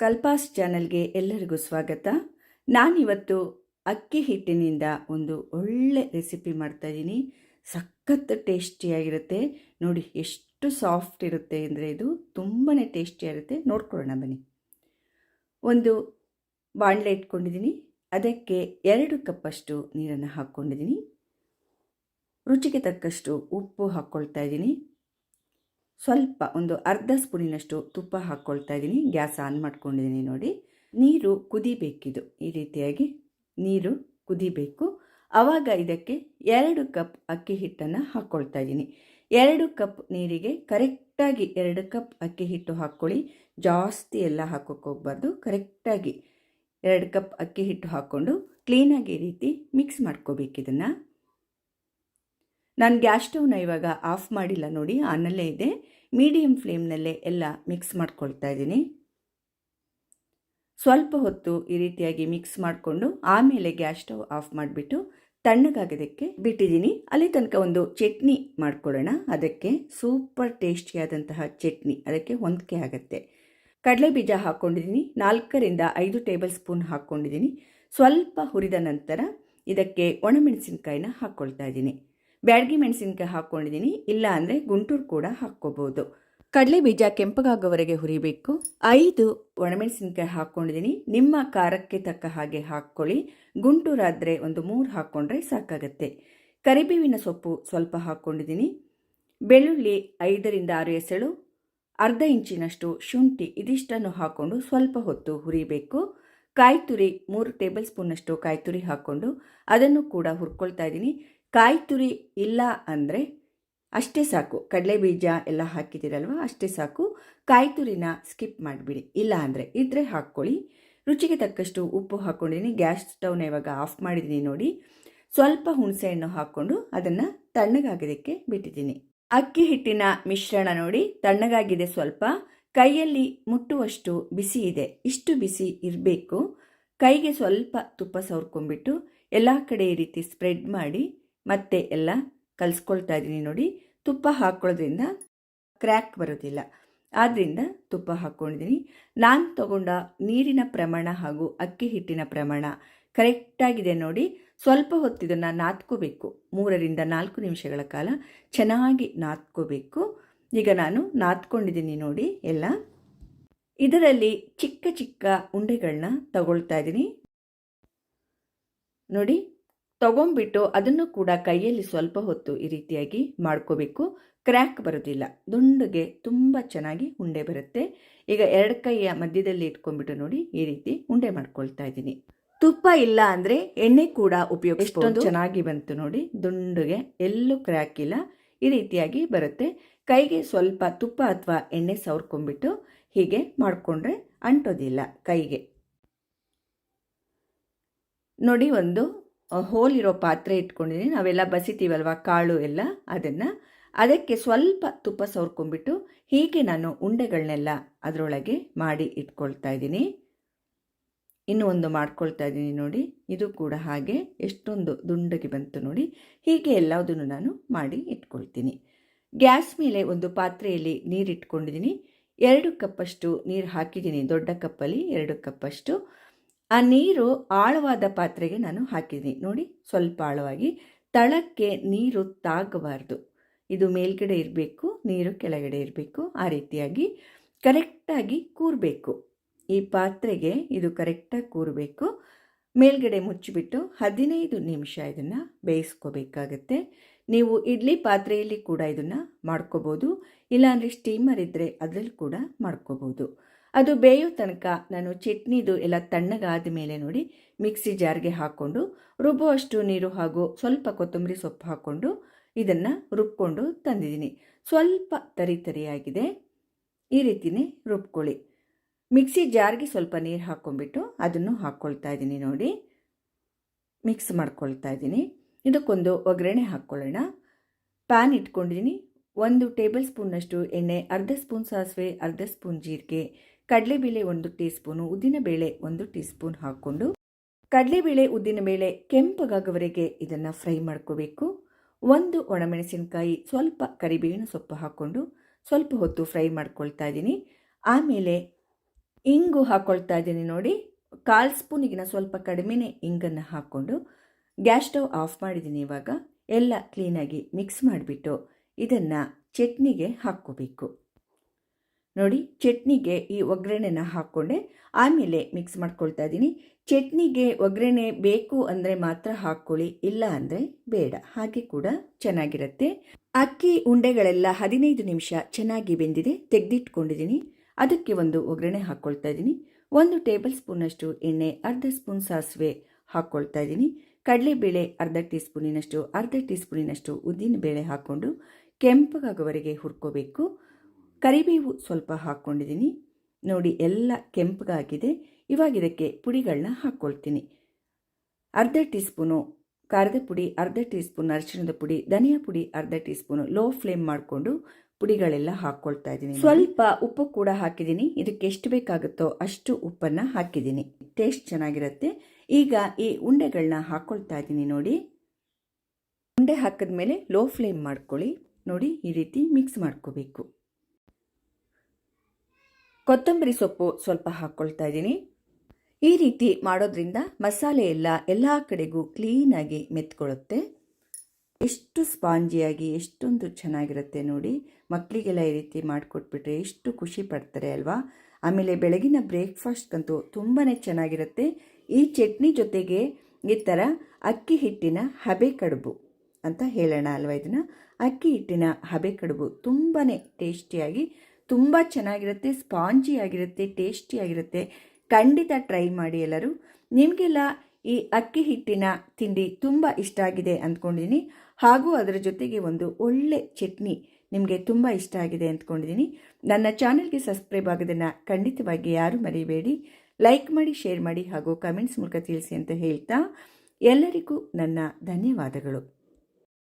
ಕಲ್ಪಾಸ್ ಚಾನಲ್ಗೆ ಎಲ್ಲರಿಗೂ ಸ್ವಾಗತ. ನಾನಿವತ್ತು ಅಕ್ಕಿ ಹಿಟ್ಟಿನಿಂದ ಒಂದು ಒಳ್ಳೆ ರೆಸಿಪಿ ಮಾಡ್ತಾ ಇದ್ದೀನಿ. ಸಖತ್ ಟೇಸ್ಟಿಯಾಗಿರುತ್ತೆ ನೋಡಿ ಎಷ್ಟು ಸಾಫ್ಟ್ ಇರುತ್ತೆ ಅಂದರೆ ಇದು ತುಂಬಾ ಟೇಸ್ಟಿಯಾಗಿರುತ್ತೆ ನೋಡ್ಕೊಳ್ಳೋಣ ಬನ್ನಿ. ಒಂದು ಬಾಣಲೆ ಇಟ್ಕೊಂಡಿದ್ದೀನಿ. ಅದಕ್ಕೆ ಎರಡು ಕಪ್ಪಷ್ಟು ನೀರನ್ನು ಹಾಕ್ಕೊಂಡಿದ್ದೀನಿ. ರುಚಿಗೆ ತಕ್ಕಷ್ಟು ಉಪ್ಪು ಹಾಕ್ಕೊಳ್ತಾ ಇದ್ದೀನಿ. ಸ್ವಲ್ಪ ಒಂದು ಅರ್ಧ ಸ್ಪೂನಿನಷ್ಟು ತುಪ್ಪ ಹಾಕ್ಕೊಳ್ತಾ ಇದ್ದೀನಿ. ಗ್ಯಾಸ್ ಆನ್ ಮಾಡ್ಕೊಂಡಿದ್ದೀನಿ ನೋಡಿ. ನೀರು ಕುದಿಬೇಕಿದು. ಈ ರೀತಿಯಾಗಿ ನೀರು ಕುದಿಬೇಕು. ಆವಾಗ ಇದಕ್ಕೆ ಎರಡು ಕಪ್ ಅಕ್ಕಿ ಹಿಟ್ಟನ್ನು ಹಾಕ್ಕೊಳ್ತಾ ಇದ್ದೀನಿ. ಎರಡು ಕಪ್ ನೀರಿಗೆ ಕರೆಕ್ಟಾಗಿ ಎರಡು ಕಪ್ ಅಕ್ಕಿ ಹಿಟ್ಟು ಹಾಕ್ಕೊಳ್ಳಿ. ಜಾಸ್ತಿ ಎಲ್ಲ ಹಾಕೋಕ್ಕೆ ಹೋಗ್ಬಾರ್ದು. ಕರೆಕ್ಟಾಗಿ ಎರಡು ಕಪ್ ಅಕ್ಕಿ ಹಿಟ್ಟು ಹಾಕ್ಕೊಂಡು ಕ್ಲೀನಾಗಿ ಈ ರೀತಿ ಮಿಕ್ಸ್ ಮಾಡ್ಕೋಬೇಕು ಇದನ್ನು ನಾನು ಗ್ಯಾಸ್ ಸ್ಟವ್ನ ಇವಾಗ ಆಫ್ ಮಾಡಿಲ್ಲ ನೋಡಿ, ಆನಲ್ಲೇ ಇದೆ. ಮೀಡಿಯಮ್ ಫ್ಲೇಮ್ನಲ್ಲೇ ಎಲ್ಲ ಮಿಕ್ಸ್ ಮಾಡ್ಕೊಳ್ತಾ ಇದ್ದೀನಿ. ಸ್ವಲ್ಪ ಹೊತ್ತು ಈ ರೀತಿಯಾಗಿ ಮಿಕ್ಸ್ ಮಾಡಿಕೊಂಡು ಆಮೇಲೆ ಗ್ಯಾಸ್ ಸ್ಟವ್ ಆಫ್ ಮಾಡಿಬಿಟ್ಟು ತಣ್ಣಗಾಗೋದಕ್ಕೆ ಬಿಟ್ಟಿದ್ದೀನಿ. ಅಲ್ಲಿ ತನಕ ಒಂದು ಚಟ್ನಿ ಮಾಡ್ಕೊಳ್ಳೋಣ ಅದಕ್ಕೆ ಸೂಪರ್ ಟೇಸ್ಟಿಯಾದಂತಹ ಚಟ್ನಿ. ಅದಕ್ಕೆ ಹೊಂದಿಕೆ ಆಗುತ್ತೆ. ಕಡಲೆ ಬೀಜ ಹಾಕ್ಕೊಂಡಿದ್ದೀನಿ ನಾಲ್ಕರಿಂದ ಐದು ಟೇಬಲ್ ಸ್ಪೂನ್ ಹಾಕ್ಕೊಂಡಿದ್ದೀನಿ ಸ್ವಲ್ಪ ಹುರಿದ ನಂತರ ಇದಕ್ಕೆ ಒಣಮೆಣಸಿನಕಾಯಿನ ಹಾಕ್ಕೊಳ್ತಾ ಇದ್ದೀನಿ. ಬ್ಯಾಡಗಿ ಮೆಣಸಿನ್ಕಾಯಿ ಹಾಕ್ಕೊಂಡಿದ್ದೀನಿ ಇಲ್ಲ ಅಂದರೆ ಗುಂಟೂರು ಕೂಡ ಹಾಕ್ಕೋಬೋದು. ಕಡಲೆ ಬೀಜ ಕೆಂಪಗಾಗೋವರೆಗೆ ಹುರಿಬೇಕು. ಐದು ಒಣಮೆಣಸಿನ್ಕಾಯಿ ಹಾಕ್ಕೊಂಡಿದ್ದೀನಿ ನಿಮ್ಮ ಖಾರಕ್ಕೆ ತಕ್ಕ ಹಾಗೆ ಹಾಕ್ಕೊಳ್ಳಿ. ಗುಂಟೂರಾದರೆ ಒಂದು ಮೂರು ಹಾಕ್ಕೊಂಡ್ರೆ ಸಾಕಾಗತ್ತೆ. ಕರಿಬೇವಿನ ಸೊಪ್ಪು ಸ್ವಲ್ಪ ಹಾಕ್ಕೊಂಡಿದ್ದೀನಿ ಬೆಳ್ಳುಳ್ಳಿ ಐದರಿಂದ ಆರು ಎಸಳು, ಅರ್ಧ ಇಂಚಿನಷ್ಟು ಶುಂಠಿ ಇದಿಷ್ಟನ್ನು ಹಾಕ್ಕೊಂಡು ಸ್ವಲ್ಪ ಹೊತ್ತು ಹುರಿಬೇಕು. ಕಾಯಿ ತುರಿ ಮೂರು ಟೇಬಲ್ ಸ್ಪೂನಷ್ಟು ಕಾಯಿ ತುರಿ ಹಾಕ್ಕೊಂಡು ಅದನ್ನು ಕೂಡ ಹುರ್ಕೊಳ್ತಾ ಇದ್ದೀನಿ. ಕಾಯಿ ತುರಿ ಇಲ್ಲ ಅಂದರೆ ಅಷ್ಟೇ ಸಾಕು. ಕಡಲೆ ಬೀಜ ಎಲ್ಲ ಹಾಕಿದ್ದೀರಲ್ವ? ಅಷ್ಟೇ ಸಾಕು. ಕಾಯಿ ತುರಿನ ಸ್ಕಿಪ್ ಮಾಡಿಬಿಡಿ. ಇಲ್ಲ ಅಂದರೆ ಇದ್ದರೆ ಹಾಕ್ಕೊಳ್ಳಿ. ರುಚಿಗೆ ತಕ್ಕಷ್ಟು ಉಪ್ಪು ಹಾಕ್ಕೊಂಡಿದ್ದೀನಿ ಗ್ಯಾಸ್ ಸ್ಟವ್ನ ಇವಾಗ ಆಫ್ ಮಾಡಿದ್ದೀನಿ ನೋಡಿ. ಸ್ವಲ್ಪ ಹುಣಸೆಹಣ್ಣು ಹಾಕ್ಕೊಂಡು ಅದನ್ನು ತಣ್ಣಗಾಗಿದ್ದಕ್ಕೆ ಬಿಟ್ಟಿದ್ದೀನಿ. ಅಕ್ಕಿ ಹಿಟ್ಟಿನ ಮಿಶ್ರಣ ನೋಡಿ. ತಣ್ಣಗಾಗಿದೆ ಸ್ವಲ್ಪ. ಕೈಯಲ್ಲಿ ಮುಟ್ಟುವಷ್ಟು ಬಿಸಿ ಇದೆ. ಇಷ್ಟು ಬಿಸಿ ಇರಬೇಕು. ಕೈಗೆ ಸ್ವಲ್ಪ ತುಪ್ಪ ಸವರ್ಕೊಂಡ್ಬಿಟ್ಟು ಎಲ್ಲ ಕಡೆ ಈ ರೀತಿ ಸ್ಪ್ರೆಡ್ ಮಾಡಿ ಮತ್ತೆ ಎಲ್ಲ ಕಲಿಸ್ಕೊಳ್ತಾ ಇದ್ದೀನಿ ನೋಡಿ. ತುಪ್ಪ ಹಾಕ್ಕೊಳ್ಳೋದ್ರಿಂದ ಕ್ರ್ಯಾಕ್ ಬರೋದಿಲ್ಲ. ಆದ್ದರಿಂದ ತುಪ್ಪ ಹಾಕ್ಕೊಂಡಿದ್ದೀನಿ. ನಾನು ತಗೊಂಡ ನೀರಿನ ಪ್ರಮಾಣ ಹಾಗೂ ಅಕ್ಕಿ ಹಿಟ್ಟಿನ ಪ್ರಮಾಣ ಕರೆಕ್ಟಾಗಿದೆ ನೋಡಿ. ಸ್ವಲ್ಪ ಹೊತ್ತಿದನ್ನು ನಾದ್ಕೋಬೇಕು. ಮೂರರಿಂದ ನಾಲ್ಕು ನಿಮಿಷಗಳ ಕಾಲ ಚೆನ್ನಾಗಿ ನಾದ್ಕೋಬೇಕು. ಈಗ ನಾನು ನಾದ್ಕೊಂಡಿದ್ದೀನಿ ನೋಡಿ ಎಲ್ಲ. ಇದರಲ್ಲಿ ಚಿಕ್ಕ ಚಿಕ್ಕ ಉಂಡೆಗಳನ್ನ ತಗೊಳ್ತಾ ಇದ್ದೀನಿ. ನೋಡಿ. ತಗೊಂಡ್ಬಿಟ್ಟು ಅದನ್ನು ಕೂಡ ಕೈಯಲ್ಲಿ ಸ್ವಲ್ಪ ಹೊತ್ತು ಈ ರೀತಿಯಾಗಿ ಮಾಡ್ಕೋಬೇಕು. ಕ್ರ್ಯಾಕ್ ಬರೋದಿಲ್ಲ. ದುಂಡಗೆ ತುಂಬ ಚೆನ್ನಾಗಿ ಉಂಡೆ ಬರುತ್ತೆ. ಈಗ ಎರಡು ಕೈಯ ಮಧ್ಯದಲ್ಲಿ ಇಟ್ಕೊಂಡ್ಬಿಟ್ಟು ನೋಡಿ ಈ ರೀತಿ ಉಂಡೆ ಮಾಡ್ಕೊಳ್ತಾ ಇದ್ದೀನಿ. ತುಪ್ಪ ಇಲ್ಲ ಅಂದರೆ ಎಣ್ಣೆ ಕೂಡ ಉಪಯೋಗಿಸ್ಬೋದು. ಚೆನ್ನಾಗಿ ಬಂತು ನೋಡಿ. ದುಂಡುಗೆ ಎಲ್ಲೂ ಕ್ರ್ಯಾಕ್ ಇಲ್ಲ. ಈ ರೀತಿಯಾಗಿ ಬರುತ್ತೆ. ಕೈಗೆ ಸ್ವಲ್ಪ ತುಪ್ಪ ಅಥವಾ ಎಣ್ಣೆ ಸವರ್ಕೊಂಡ್ಬಿಟ್ಟು ಹೀಗೆ ಮಾಡಿಕೊಂಡ್ರೆ ಅಂಟೋದಿಲ್ಲ ಕೈಗೆ. ನೋಡಿ ಒಂದು ಹೋಲ್ ಇರೋ ಪಾತ್ರೆ ಇಟ್ಕೊಂಡಿದ್ದೀನಿ. ನಾವೆಲ್ಲ ಬಸಿತೀವಲ್ವ, ಕಾಳು ಎಲ್ಲ, ಅದನ್ನು. ಅದಕ್ಕೆ ಸ್ವಲ್ಪ ತುಪ್ಪ ಸವರ್ಕೊಂಡ್ಬಿಟ್ಟು ಹೀಗೆ ನಾನು ಉಂಡೆಗಳನ್ನೆಲ್ಲ ಅದರೊಳಗೆ ಮಾಡಿ ಇಟ್ಕೊಳ್ತಾ ಇದ್ದೀನಿ. ಇನ್ನೂ ಒಂದು ಮಾಡ್ಕೊಳ್ತಾ ಇದ್ದೀನಿ ನೋಡಿ. ಇದು ಕೂಡ ಹಾಗೆ ಎಷ್ಟೊಂದು ದುಂಡಗೆ ಬಂತು ನೋಡಿ. ಹೀಗೆ ಎಲ್ಲದನ್ನು ನಾನು ಮಾಡಿ ಇಟ್ಕೊಳ್ತೀನಿ. ಗ್ಯಾಸ್ ಮೇಲೆ ಒಂದು ಪಾತ್ರೆಯಲ್ಲಿ ನೀರು ಇಟ್ಕೊಂಡಿದ್ದೀನಿ ಎರಡು ಕಪ್ಪಷ್ಟು ನೀರು ಹಾಕಿದ್ದೀನಿ. ದೊಡ್ಡ ಕಪ್ಪಲ್ಲಿ ಎರಡು ಕಪ್ಪಷ್ಟು. ಆ ನೀರು ಆಳವಾದ ಪಾತ್ರೆಗೆ ನಾನು ಹಾಕಿದ್ದೀನಿ. ನೋಡಿ, ಸ್ವಲ್ಪ ಆಳವಾಗಿ. ತಳಕ್ಕೆ ನೀರು ತಾಗಬಾರ್ದು. ಇದು ಮೇಲ್ಗಡೆ ಇರಬೇಕು, ನೀರು ಕೆಳಗಡೆ ಇರಬೇಕು. ಆ ರೀತಿಯಾಗಿ ಕರೆಕ್ಟಾಗಿ ಕೂರಬೇಕು. ಈ ಪಾತ್ರೆಗೆ ಇದು ಕರೆಕ್ಟಾಗಿ ಕೂರಬೇಕು. ಮೇಲ್ಗಡೆ ಮುಚ್ಚಿಬಿಟ್ಟು ಹದಿನೈದು ನಿಮಿಷ ಇದನ್ನು ಬೇಯಿಸ್ಕೋಬೇಕಾಗತ್ತೆ. ನೀವು ಇಡ್ಲಿ ಪಾತ್ರೆಯಲ್ಲಿ ಕೂಡ ಇದನ್ನು ಮಾಡ್ಕೋಬೋದು, ಇಲ್ಲಾಂದರೆ ಸ್ಟೀಮರ್ ಇದ್ದರೆ ಅದರಲ್ಲಿ ಕೂಡ ಮಾಡ್ಕೋಬೋದು. ಅದು ಬೇಯೋ ತನಕ ನಾನು ಚಟ್ನಿದು ಎಲ್ಲ ತಣ್ಣಗಾದ ಮೇಲೆ ನೋಡಿ ಮಿಕ್ಸಿ ಜಾರ್ಗೆ ಹಾಕ್ಕೊಂಡು ರುಬ್ಬುವಷ್ಟು ನೀರು ಹಾಗೂ ಸ್ವಲ್ಪ ಕೊತ್ತಂಬರಿ ಸೊಪ್ಪು ಹಾಕ್ಕೊಂಡು ಇದನ್ನು ರುಬ್ಕೊಂಡು ತಂದಿದ್ದೀನಿ. ಸ್ವಲ್ಪ ತರಿ ತರಿಯಾಗಿದೆ. ಈ ರೀತಿಯೇ ರುಬ್ಕೊಳ್ಳಿ. ಮಿಕ್ಸಿ ಜಾರ್ಗೆ ಸ್ವಲ್ಪ ನೀರು ಹಾಕ್ಕೊಂಡ್ಬಿಟ್ಟು ಅದನ್ನು ಹಾಕ್ಕೊಳ್ತಾ ಇದ್ದೀನಿ ನೋಡಿ. ಮಿಕ್ಸ್ ಮಾಡ್ಕೊಳ್ತಾ ಇದ್ದೀನಿ ಇದಕ್ಕೊಂದು ಒಗ್ಗರಣೆ ಹಾಕ್ಕೊಳ್ಳೋಣ. ಪ್ಯಾನ್ ಇಟ್ಕೊಂಡಿದ್ದೀನಿ ಒಂದು ಟೇಬಲ್ ಸ್ಪೂನ್ನಷ್ಟು ಎಣ್ಣೆ, ಅರ್ಧ ಸ್ಪೂನ್ ಸಾಸಿವೆ, ಅರ್ಧ ಸ್ಪೂನ್ ಜೀರಿಗೆ, ಕಡಲೆಬೇಳೆ ಒಂದು ಟೀ ಸ್ಪೂನು ಉದ್ದಿನಬೇಳೆ ಒಂದು ಟೀ ಸ್ಪೂನ್ ಹಾಕ್ಕೊಂಡು ಕಡಲೆಬೇಳೆ ಉದ್ದಿನಬೇಳೆ ಕೆಂಪಗಾಗುವವರೆಗೆ ಇದನ್ನು ಫ್ರೈ ಮಾಡ್ಕೋಬೇಕು. ಒಂದು ಒಣಮೆಣಸಿನಕಾಯಿ, ಸ್ವಲ್ಪ ಕರಿಬೇವಿನ ಸೊಪ್ಪು ಹಾಕ್ಕೊಂಡು ಸ್ವಲ್ಪ ಹೊತ್ತು ಫ್ರೈ ಮಾಡ್ಕೊಳ್ತಾ ಇದ್ದೀನಿ ಆಮೇಲೆ ಇಂಗು ಹಾಕ್ಕೊಳ್ತಾ ಇದ್ದೀನಿ ನೋಡಿ. ಕಾಲು ಸ್ಪೂನಿಗಿನ ಸ್ವಲ್ಪ ಕಡಿಮೆನೇ ಇಂಗನ್ನು ಹಾಕ್ಕೊಂಡು ಗ್ಯಾಸ್ ಸ್ಟವ್ ಆಫ್ ಮಾಡಿದ್ದೀನಿ ಇವಾಗ. ಎಲ್ಲ ಕ್ಲೀನಾಗಿ ಮಿಕ್ಸ್ ಮಾಡಿಬಿಟ್ಟು ಇದನ್ನು ಚಟ್ನಿಗೆ ಹಾಕ್ಕೋಬೇಕು. ನೋಡಿ, ಚಟ್ನಿಗೆ ಈ ಒಗ್ಗರಣೆನ ಹಾಕ್ಕೊಂಡೆ. ಆಮೇಲೆ ಮಿಕ್ಸ್ ಮಾಡ್ಕೊಳ್ತಾ ಇದ್ದೀನಿ. ಚಟ್ನಿಗೆ ಒಗ್ಗರಣೆ ಬೇಕು ಅಂದರೆ ಮಾತ್ರ ಹಾಕ್ಕೊಳ್ಳಿ, ಇಲ್ಲ ಅಂದರೆ ಬೇಡ. ಹಾಗೆ ಕೂಡ ಚೆನ್ನಾಗಿರುತ್ತೆ. ಅಕ್ಕಿ ಉಂಡೆಗಳೆಲ್ಲ ಹದಿನೈದು ನಿಮಿಷ ಚೆನ್ನಾಗಿ ಬೆಂದಿದೆ. ತೆಗೆದಿಟ್ಕೊಂಡಿದ್ದೀನಿ. ಅದಕ್ಕೆ ಒಂದು ಒಗ್ಗರಣೆ ಹಾಕ್ಕೊಳ್ತಾ ಇದ್ದೀನಿ. ಒಂದು ಟೇಬಲ್ ಸ್ಪೂನಷ್ಟು ಎಣ್ಣೆ, ಅರ್ಧ ಸ್ಪೂನ್ ಸಾಸಿವೆ ಹಾಕ್ಕೊಳ್ತಾ ಇದ್ದೀನಿ. ಕಡಲೆಬೇಳೆ ಅರ್ಧ ಟೀ ಸ್ಪೂನಿನಷ್ಟು ಅರ್ಧ ಟೀ ಸ್ಪೂನಿನಷ್ಟು ಉದ್ದಿನಬೇಳೆ ಹಾಕ್ಕೊಂಡು ಕೆಂಪಗಾಗುವವರೆಗೆ ಹುರ್ಕೋಬೇಕು. ಕರಿಬೇವು ಸ್ವಲ್ಪ ಹಾಕ್ಕೊಂಡಿದ್ದೀನಿ. ನೋಡಿ, ಎಲ್ಲ ಕೆಂಪಗಾಗಿದೆ. ಇವಾಗ ಇದಕ್ಕೆ ಪುಡಿಗಳನ್ನ ಹಾಕ್ಕೊಳ್ತೀನಿ ಅರ್ಧ ಟೀ ಸ್ಪೂನು ಖಾರದ ಪುಡಿ, ಅರ್ಧ ಟೀ ಸ್ಪೂನ್ ಅರಿಶಿಣದ ಪುಡಿ, ಧನಿಯಾ ಪುಡಿ, ಅರ್ಧ ಟೀ ಸ್ಪೂನು ಲೋ ಫ್ಲೇಮ್ ಮಾಡಿಕೊಂಡು ಪುಡಿಗಳೆಲ್ಲ ಹಾಕ್ಕೊಳ್ತಾ ಇದ್ದೀನಿ ಸ್ವಲ್ಪ ಉಪ್ಪು ಕೂಡ ಹಾಕಿದ್ದೀನಿ. ಇದಕ್ಕೆ ಎಷ್ಟು ಬೇಕಾಗುತ್ತೋ ಅಷ್ಟು ಉಪ್ಪನ್ನು ಹಾಕಿದ್ದೀನಿ. ಟೇಸ್ಟ್ ಚೆನ್ನಾಗಿರುತ್ತೆ. ಈಗ ಈ ಉಂಡೆಗಳನ್ನ ಹಾಕ್ಕೊಳ್ತಾ ಇದ್ದೀನಿ ನೋಡಿ. ಉಂಡೆ ಹಾಕಿದ ಮೇಲೆ ಲೋ ಫ್ಲೇಮ್ ಮಾಡ್ಕೊಳ್ಳಿ. ನೋಡಿ, ಈ ರೀತಿ ಮಿಕ್ಸ್ ಮಾಡ್ಕೋಬೇಕು. ಕೊತ್ತಂಬರಿ ಸೊಪ್ಪು ಸ್ವಲ್ಪ ಹಾಕ್ಕೊಳ್ತಾ ಇದ್ದೀನಿ. ಈ ರೀತಿ ಮಾಡೋದ್ರಿಂದ ಮಸಾಲೆ ಎಲ್ಲ ಎಲ್ಲ ಕಡೆಗೂ ಕ್ಲೀನಾಗಿ ಮೆತ್ಕೊಳ್ಳುತ್ತೆ. ಎಷ್ಟು ಸ್ಪಾಂಜಿಯಾಗಿ, ಎಷ್ಟೊಂದು ಚೆನ್ನಾಗಿರುತ್ತೆ ನೋಡಿ. ಮಕ್ಕಳಿಗೆಲ್ಲ ಈ ರೀತಿ ಮಾಡಿಕೊಟ್ಬಿಟ್ರೆ ಎಷ್ಟು ಖುಷಿ ಪಡ್ತಾರೆ ಅಲ್ವಾ? ಆಮೇಲೆ ಬೆಳಗಿನ ಬ್ರೇಕ್ಫಾಸ್ಟ್ಗಂತೂ ತುಂಬಾ ಚೆನ್ನಾಗಿರುತ್ತೆ. ಈ ಚಟ್ನಿ ಜೊತೆಗೆ ಈ ಥರ ಅಕ್ಕಿ ಹಿಟ್ಟಿನ ಹಬೆ ಕಡುಬು ಅಂತ ಹೇಳೋಣ ಅಲ್ವಾ ಇದನ್ನು? ಅಕ್ಕಿ ಹಿಟ್ಟಿನ ಹಬೆ ಕಡುಬು ತುಂಬಾ ಟೇಸ್ಟಿಯಾಗಿ, ತುಂಬ ಚೆನ್ನಾಗಿರುತ್ತೆ, ಸ್ಪಾಂಜಿಯಾಗಿರುತ್ತೆ, ಟೇಸ್ಟಿಯಾಗಿರುತ್ತೆ. ಖಂಡಿತ ಟ್ರೈ ಮಾಡಿ ಎಲ್ಲರೂ. ನಿಮಗೆಲ್ಲ ಈ ಅಕ್ಕಿ ಹಿಟ್ಟಿನ ತಿಂಡಿ ತುಂಬ ಇಷ್ಟ ಆಗಿದೆ ಅಂದ್ಕೊಂಡಿದ್ದೀನಿ. ಹಾಗೂ ಅದರ ಜೊತೆಗೆ ಒಂದು ಒಳ್ಳೆ ಚಟ್ನಿ ನಿಮಗೆ ತುಂಬ ಇಷ್ಟ ಆಗಿದೆ ಅಂದ್ಕೊಂಡಿದ್ದೀನಿ ನನ್ನ ಚಾನಲ್ಗೆ ಸಬ್ಸ್ಕ್ರೈಬ್ ಆಗೋದನ್ನು ಖಂಡಿತವಾಗಿ ಯಾರೂ ಮರಿಬೇಡಿ. ಲೈಕ್ ಮಾಡಿ, ಶೇರ್ ಮಾಡಿ ಹಾಗೂ ಕಮೆಂಟ್ಸ್ ಮೂಲಕ ತಿಳಿಸಿ ಅಂತ ಹೇಳ್ತಾ ಎಲ್ಲರಿಗೂ ನನ್ನ ಧನ್ಯವಾದಗಳು.